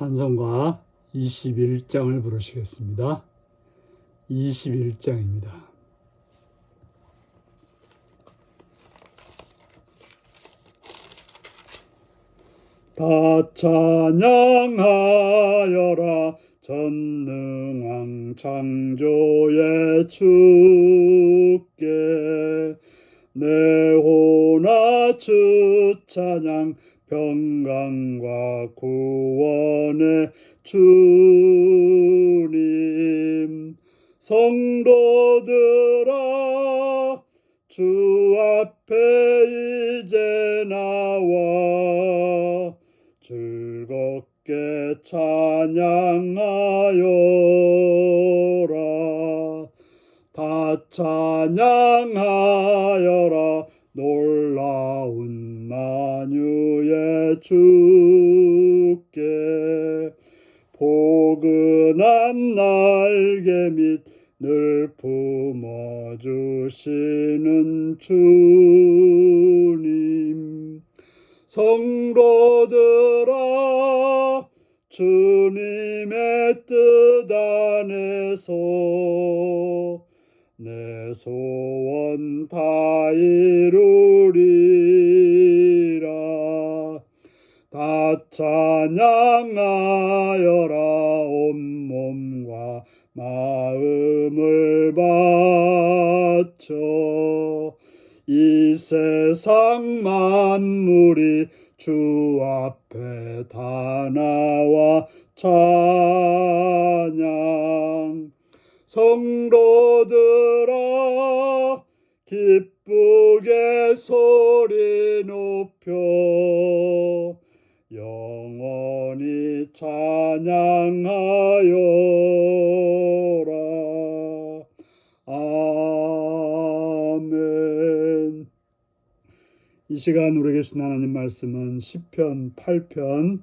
찬송가 21장을 부르시겠습니다. 21장입니다. 다 찬양하여라 전능왕 창조의 주께 내 호나 주 찬양 평강과 구원의 주님 성도들아 주 앞에 이제 나와 즐겁게 찬양하여라. 다 찬양하여라. 놀라운 주께 포근한 날개 밑 늘 품어주시는 주님. 성도들아 주님의 뜻 안에서 내 소원 다 이루리 찬양하여라 온 몸과 마음을 바쳐 이 세상 만물이 주 앞에 다 나와 찬양. 성도들아 기쁘게 소리 높여 영원히 찬양하여라 아멘 이 시간 우리에게 주신 하나님 말씀은 시편 8편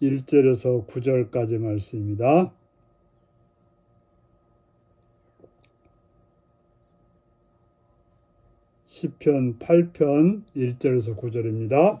1절에서 9절까지 말씀입니다. 시편 8편 1절에서 9절입니다.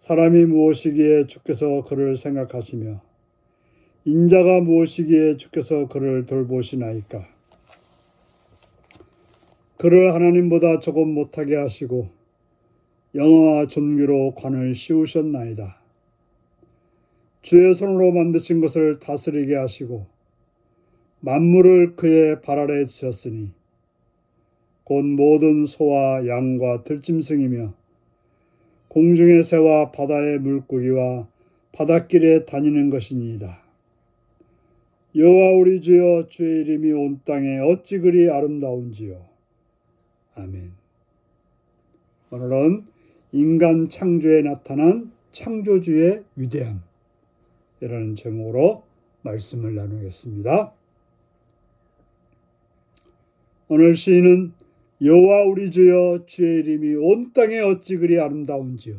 사람이 무엇이기에 주께서 그를 생각하시며 인자가 무엇이기에 주께서 그를 돌보시나이까 그를 하나님보다 조금 못하게 하시고 영어와 존귀로 관을 씌우셨나이다. 주의 손으로 만드신 것을 다스리게 하시고 만물을 그의 발 아래 두셨으니 곧 모든 소와 양과 들짐승이며 공중의 새와 바다의 물고기와 바닷길에 다니는 것이니이다. 여호와 우리 주여 주의 이름이 온 땅에 어찌 그리 아름다운지요. 아멘. 오늘은 인간 창조에 나타난 창조주의 위대함이라는 제목으로 말씀을 나누겠습니다. 오늘 시인은 여호와 우리 주여 주의 이름이 온 땅에 어찌 그리 아름다운지요.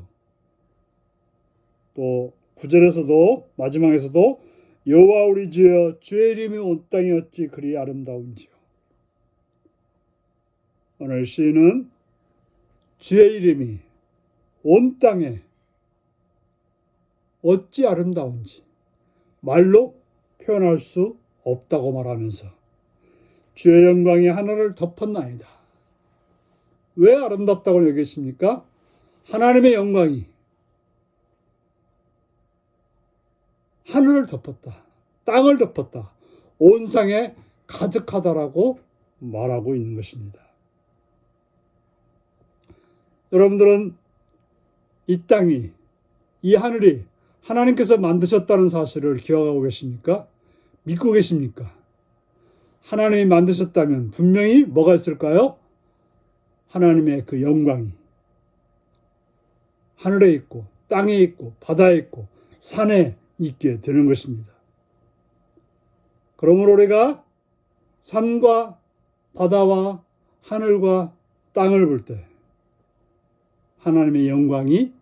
또 구절에서도 마지막에서도 여호와 우리 주여 주의 이름이 온 땅에 어찌 그리 아름다운지요. 오늘 시인은 주의 이름이 온 땅에 어찌 아름다운지 말로 표현할 수 없다고 말하면서 주의 영광이 하늘을 덮었나이다. 왜 아름답다고 여기십니까? 하나님의 영광이 하늘을 덮었다. 땅을 덮었다. 온 상에 가득하다라고 말하고 있는 것입니다. 여러분들은 이 땅이, 이 하늘이 하나님께서 만드셨다는 사실을 기억하고 계십니까? 믿고 계십니까? 하나님이 만드셨다면 분명히 뭐가 있을까요? 하나님의 그 영광이 하늘에 있고 땅에 있고 바다에 있고 산에 있게 되는 것입니다. 그러므로 우리가 산과 바다와 하늘과 땅을 볼 때 하나님의 영광이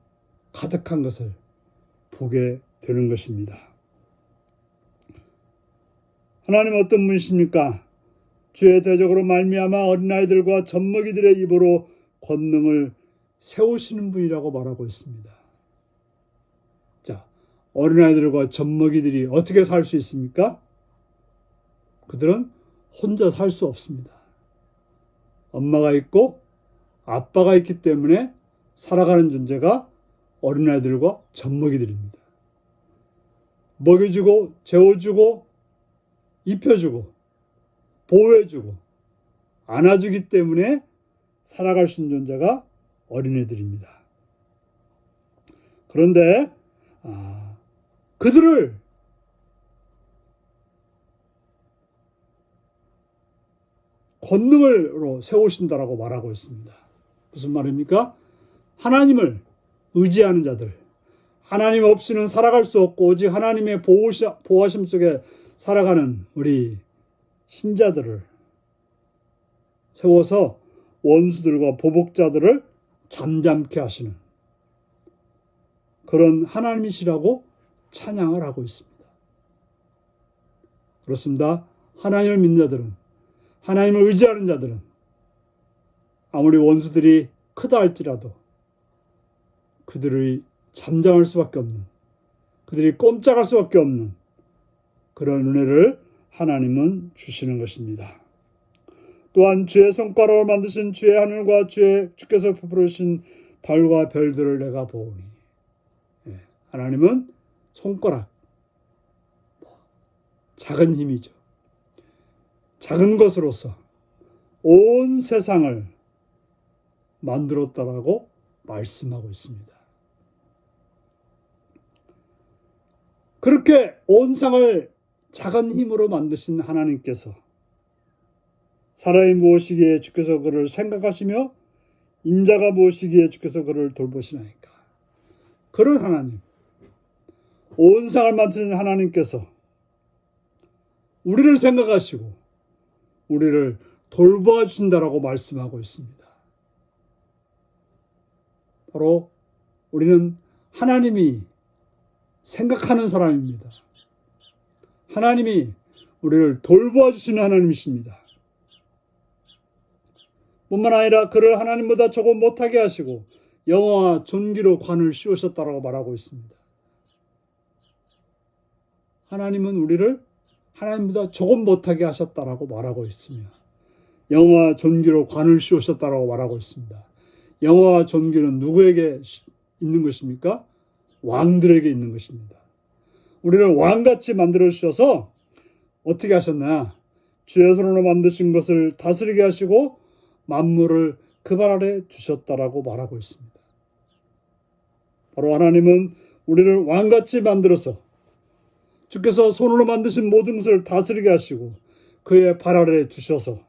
가득한 것을 보게 되는 것입니다. 하나님 어떤 분이십니까? 주의 대적으로 말미암아 어린아이들과 젖먹이들의 입으로 권능을 세우시는 분이라고 말하고 있습니다. 자, 어린아이들과 젖먹이들이 어떻게 살 수 있습니까? 그들은 혼자 살 수 없습니다. 엄마가 있고 아빠가 있기 때문에 살아가는 존재가 어린아이들과 젖먹이들입니다. 먹여주고 재워주고 입혀주고 보호해주고 안아주기 때문에 살아갈 수 있는 존재가 어린애들입니다. 그런데 아, 그들을 권능으로 세우신다라고 말하고 있습니다. 무슨 말입니까? 하나님을 의지하는 자들, 하나님 없이는 살아갈 수 없고 오직 하나님의 보호하심 속에 살아가는 우리 신자들을 세워서 원수들과 보복자들을 잠잠케 하시는 그런 하나님이시라고 찬양을 하고 있습니다. 그렇습니다. 하나님을 믿는 자들은 하나님을 의지하는 자들은 아무리 원수들이 크다 할지라도 그들의 잠잠할 수밖에 없는 그들이 꼼짝할 수밖에 없는 그런 은혜를 하나님은 주시는 것입니다. 또한 주의 손가락을 만드신 주의 하늘과 주의 주께서 베푸르신 달과 별들을 내가 보오니 예, 하나님은 손가락 작은 힘이죠. 작은 것으로서 온 세상을 만들었다라고 말씀하고 있습니다. 그렇게 온 상을 작은 힘으로 만드신 하나님께서 사람이 무엇이기에 주께서 그를 생각하시며 인자가 무엇이기에 주께서 그를 돌보시나이까. 그런 하나님, 온 상을 만드신 하나님께서 우리를 생각하시고 우리를 돌보아 주신다라고 말씀하고 있습니다. 바로 우리는 하나님이 생각하는 사람입니다. 하나님이 우리를 돌보아 주시는 하나님이십니다. 뿐만 아니라 그를 하나님보다 조금 못하게 하시고 영화와 존귀로 관을 씌우셨다라고 말하고 있습니다. 하나님은 우리를 하나님보다 조금 못하게 하셨다라고 말하고 있으며 영화와 존귀로 관을 씌우셨다라고 말하고 있습니다. 영화와 존귀는 누구에게 있는 것입니까? 왕들에게 있는 것입니다. 우리를 왕같이 만들어 주셔서 어떻게 하셨나? 주의 손으로 만드신 것을 다스리게 하시고 만물을 그 발 아래 두셨다라고 말하고 있습니다. 바로 하나님은 우리를 왕같이 만들어서 주께서 손으로 만드신 모든 것을 다스리게 하시고 그의 발 아래 두셔서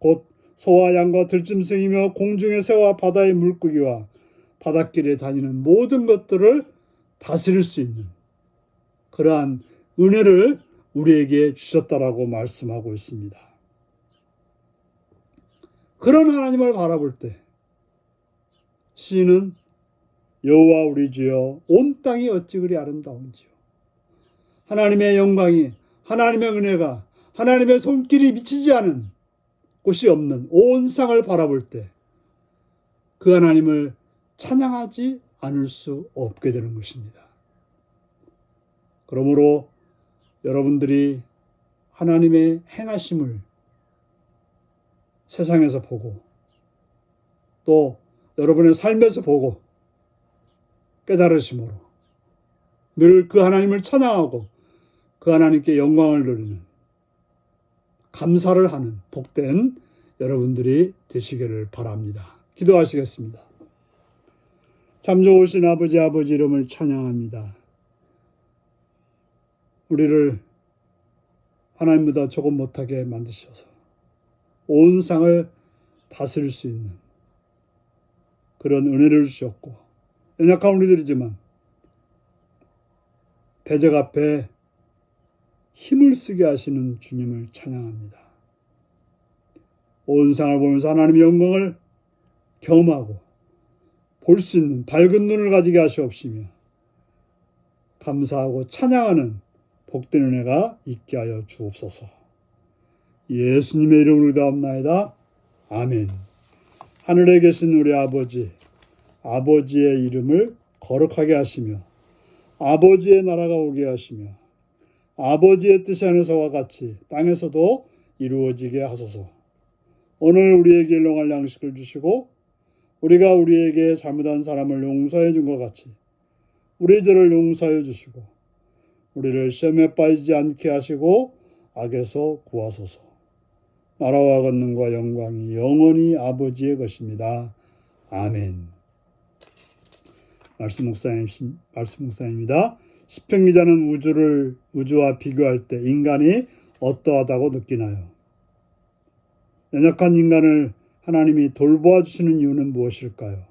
곧 소와 양과 들짐승이며 공중의 새와 바다의 물고기와 바닷길에 다니는 모든 것들을 다스릴 수 있는 그러한 은혜를 우리에게 주셨다라고 말씀하고 있습니다. 그런 하나님을 바라볼 때 시인은 여호와 우리 주여 온 땅이 어찌 그리 아름다운지요 하나님의 영광이 하나님의 은혜가 하나님의 손길이 미치지 않은 곳이 없는 온 상을 바라볼 때 그 하나님을 찬양하지 않을 수 없게 되는 것입니다. 그러므로 여러분들이 하나님의 행하심을 세상에서 보고 또 여러분의 삶에서 보고 깨달으심으로 늘 그 하나님을 찬양하고 그 하나님께 영광을 누리는 감사를 하는 복된 여러분들이 되시기를 바랍니다. 기도하시겠습니다. 참 좋으신 아버지 아버지 이름을 찬양합니다. 우리를 하나님보다 조금 못하게 만드셔서 온 상을 다스릴 수 있는 그런 은혜를 주셨고 연약한 우리들이지만 대적 앞에 힘을 쓰게 하시는 주님을 찬양합니다. 온 상을 보면서 하나님의 영광을 경험하고 볼 수 있는 밝은 눈을 가지게 하시옵시며 감사하고 찬양하는 복된 은혜가 있게 하여 주옵소서. 예수님의 이름으로 기도합나이다. 아멘. 하늘에 계신 우리 아버지, 아버지의 이름을 거룩하게 하시며 아버지의 나라가 오게 하시며 아버지의 뜻이 하늘서와 같이 땅에서도 이루어지게 하소서. 오늘 우리에게 일용할 양식을 주시고 우리가 우리에게 잘못한 사람을 용서해 준 것 같이 우리 죄를 용서해 주시고 우리를 시험에 빠지지 않게 하시고 악에서 구하소서. 나라와 권능과 영광이 영원히 아버지의 것입니다. 아멘. 말씀 목사님 말씀 목사입니다. 시편 기자는 우주를 우주와 비교할 때 인간이 어떠하다고 느끼나요? 연약한 인간을 하나님이 돌보아 주시는 이유는 무엇일까요?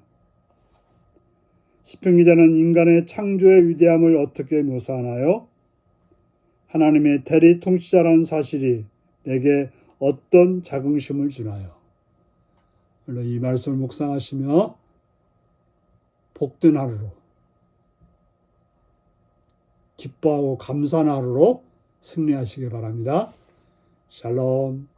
시편 기자는 인간의 창조의 위대함을 어떻게 묘사하나요? 하나님의 대리 통치자라는 사실이 내게 어떤 자긍심을 주나요? 물론 이 말씀을 묵상하시며 복된 하루로 기뻐하고 감사한 하루로 승리하시기 바랍니다. 샬롬.